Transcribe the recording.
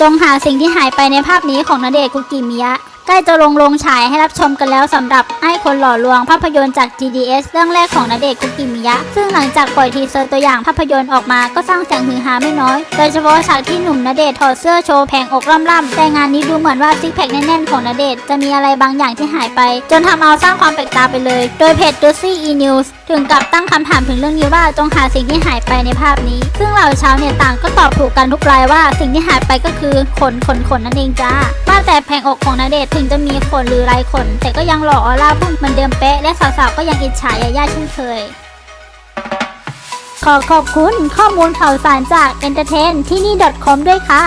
จงหาสิ่งที่หายไปในภาพนี้ของนเดชน์คุกิมิยะ ใกล้จะลงลงฉายให้รับชมกันแล้วสำหรับไอ้คนหล่อลวงภาพยนตร์จาก GDS เรื่องแรกของณเดชคุกิมิยะ ซึ่งหลังจากปล่อยทีเซอร์ตัวอย่างภาพยนตร์ออกมาก็สร้างเสียงฮือฮาไม่น้อย โดยเฉพาะฉากที่หนุ่มณเดชถอดเสื้อโชว์แผงอกล่ำๆแต่งานนี้ดูเหมือนว่าซิกแพคแน่นๆของณเดชจะมีอะไรบางอย่างที่หายไป จนทำเอาสร้างความแปลกตาไปเลย โดยเพจ d u c y e News ถึงกับตั้งคำถามถึงเรื่องนี้ว่าจงหาสิ่งที่หายไปในภาพนี้ ซึ่งเหล่าชาวเน็ตต่างก็ตอบถูกกันทุกรายว่าสิ่งที่หายไปก็คือขนขนขนนั่นเองจ้าว่าแต่แผงอกของณเดชน์ถึงจะมีขนหรือไรขน แต่ก็ยังหล่อออร่าพุ่งเหมือนเดิมเป๊ะ และสาวๆก็ยังอิจฉายาย่าเช่นเคย ขอขอบคุณข้อมูลข่าวสารจาก Entertain ที่นี่ .com ด้วยค่ะ